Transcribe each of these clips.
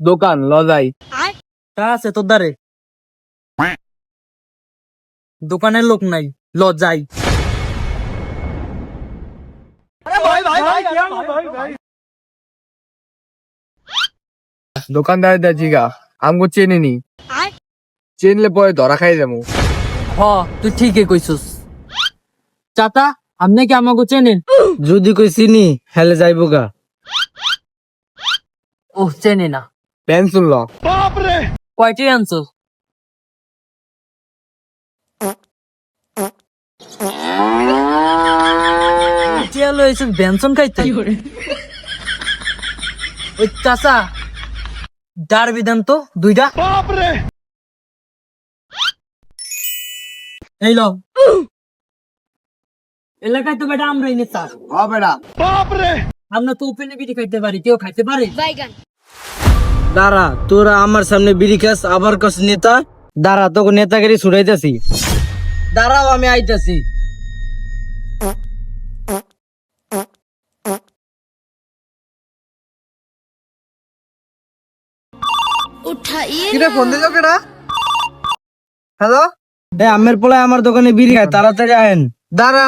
দোকান লজাই। তা আছে তোর দ্বারে। দোকানের লোক নাই লজ্জাই দোকানদার দা জিগা আমগো চেনে নি। চেনলে পরে ধরা খাই যাব হ তুই ঠিকই কইছস। চাতা আপনি কি আমাকে চেনেন? যদি কই চিনি হেলে যাইব গা। ও চেনে না। পেন্সিল ল কয়টি আনছো চেয়ালো এসে বেনসন খাইতে ওই চাচা দেন তো দুইটা এই লো এলাকায় তো বেটা আমরাই নেতা হ বেড়া আমরা তো ওপেনে বিড়ি খাইতে পারি কেউ খাইতে পারে দাঁড়া তোরা আমার সামনে বিড়ি খাস আবার কাছ নেতা। দাঁড়া তোকে নেতাগিরি ছুড়াইতেছি। দাঁড়াও আমি আইতেছি। আমি ফোন দিল কেডা? হ্যালো? আমের আমার দোকানে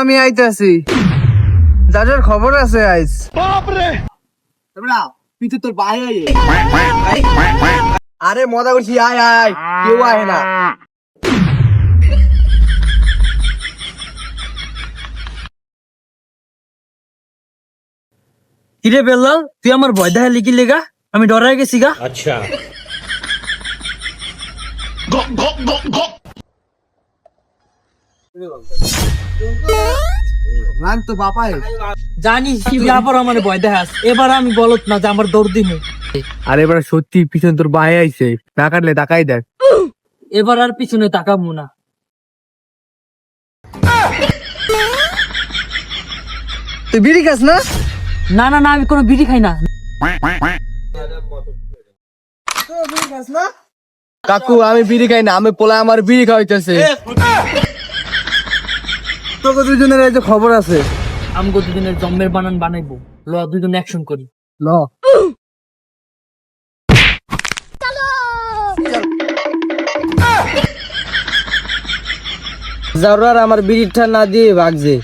আমি দাদার খবর আছে আইস। বাপরে পিছু তোর ভাই আরে মজা করছি আয় আয় কেউ আয় না কিরে বেল্লাল তুই আমার ভয় দেখা লিখি লেগা আমি ডরাই গেছি গা রান তো বাপাই। জানিস তুই আবার আমার ভয় দেখাস। এবার আমি বলত না যে আমার দৌড় দিমু। আরে এবার সত্যি পিছনে তোর ভাই আইছে। না কাটলে তাকাই দেখ। এবার আর পিছনে তাকাবো না। তুই বিড়ি খাস না? না না না আমি কোনো বিড়ি খাই না। কাকু আমি বিড়ি খাই না। আমি পোলা আমার বিড়ি খাওয়াইতেছে। তোকে দুজনের এই যে খবর আছে। আমগো দুজনের জম্মের বানান বানাইবো। ল দুজন অ্যাকশন করি। ল। জাউরার আমার বিড়িটা না দিয়ে ভাগছে।